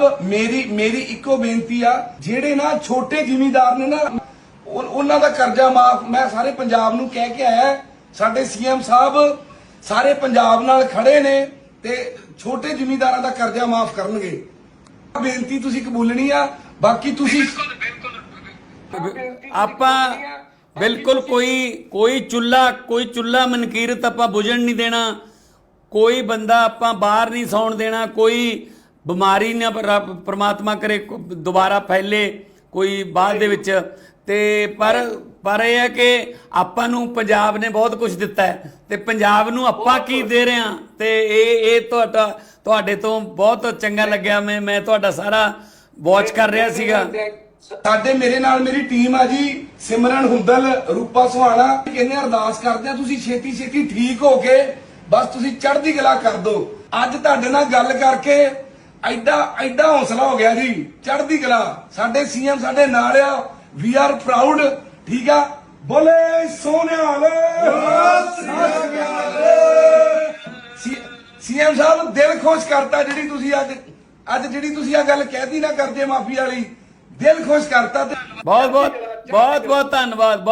ਸਾਹਿਬ ਮੇਰੀ ਮੇਰੀ ਇੱਕੋ ਬੇਨਤੀ ਆ ਜਿਹੜੇ ਨਾ ਛੋਟੇ ਜ਼ਿਮੀਂਦਾਰ ਨੇ ਨਾ ਉਹ- ਉਹਨਾਂ ਦਾ ਕਰਜ਼ਾ ਮਾਫ ਮੈਂ ਸਾਰੇ ਪੰਜਾਬ ਨੂੰ ਕਹਿ ਕੇ ਆਇਆ ਸਾਡੇ ਸੀਐਮ ਸਾਹਿਬ ਸਾਰੇ ਪੰਜਾਬ ਨਾਲ ਖੜੇ ਨੇ ਤੇ ਛੋਟੇ ਜ਼ਿਮੀਂਦਾਰਾਂ ਦਾ ਕਰਜ਼ਾ ਮਾਫ ਕਰਨਗੇ। ਬੇਨਤੀ ਤੁਸੀਂ ਕਬੂਲਣੀ ਆ ਬਾਕੀ ਤੁਸੀਂ ਆਪਾਂ ਬਿਲਕੁਲ ਕੋਈ ਕੋਈ ਚੁੱਲਾ ਕੋਈ ਚੁੱਲਾ ਮਨਕੀਰਤ ਆਪਾਂ ਬੁਝਣ ਨਹੀਂ ਦੇਣਾ ਕੋਈ ਬੰਦਾ ਆਪਾਂ ਬਾਹਰ ਨਹੀਂ ਸੌਣ ਦੇਣਾ ਕੋਈ ਬਿਮਾਰੀ ਨਾ ਪ੍ਰਮਾਤਮਾ ਕਰੇ ਦੁਬਾਰਾ ਫੈਲੇ ਕੋਈ ਬਾਅਦ ਦੇ ਵਿੱਚ। ਤੇ ਪਰ ਪਰ ਇਹ ਹੈ ਕਿ ਆਪਾਂ ਨੂੰ ਪੰਜਾਬ ਨੇ ਬਹੁਤ ਕੁਝ ਦਿੱਤਾ ਹੈ। ਤੇ ਪੰਜਾਬ ਨੂੰ ਆਪਾਂ ਕੀ ਦੇ ਰਹੇ ਹਾਂ? ਤੇ ਇਹ ਇਹ ਤੁਹਾਡਾ ਤੁਹਾਡੇ ਤੋਂ ਬਹੁਤ ਚੰਗਾ ਲੱਗਿਆ। ਮੈਂ ਮੈਂ ਤੁਹਾਡਾ ਸਾਰਾ ਵਾਚ ਕਰ ਰਿਹਾ ਸੀਗਾ। ਸਾਡੇ ਮੇਰੇ ਨਾਲ ਮੇਰੀ ਟੀਮ ਆ ਜੀ ਸਿਮਰਨ ਹੁੰਦਲ ਰੂਪਾ ਸੁਹਾਣਾ। ਕਹਿੰਦੇ ਅਰਦਾਸ ਕਰਦੇ ਆ ਤੁਸੀਂ ਛੇਤੀ ਛੇਤੀ ਠੀਕ ਹੋ ਕੇ ਬਸ ਤੁਸੀਂ ਚੜ੍ਹਦੀ ਕਲਾ ਕਰ ਦਿਓ ਅੱਜ ਤੁਹਾਡੇ ਨਾਲ ਗੱਲ ਕਰਕੇ ਐਡਾ ਐਡਾ ਹੌਸਲਾ ਹੋ ਗਿਆ ਜੀ। ਚੜ੍ਹਦੀ ਕਲਾ। ਸਾਡੇ ਸੀਐਮ ਸਾਡੇ ਨਾਲ ਆ। We are proud. ਠੀਕ ਆ? ਬੋਲੇ ਸੋਨਿਆਲ ਸੀਐਮ ਸਾਹਿਬ, ਦਿਲ ਖੁਸ਼ ਕਰਤਾ ਜਿਹੜੀ ਤੁਸੀਂ ਅੱਜ ਅੱਜ ਜਿਹੜੀ ਤੁਸੀਂ ਆ ਗੱਲ ਕਹਿਦੀ ਨਾ ਕਰਜੇ ਮਾਫੀ ਵਾਲੀ। ਦਿਲ ਖੁਸ਼ ਕਰਤਾ ਬਹੁਤ ਬਹੁਤ ਬਹੁਤ ਬਹੁਤ ਧੰਨਵਾਦ।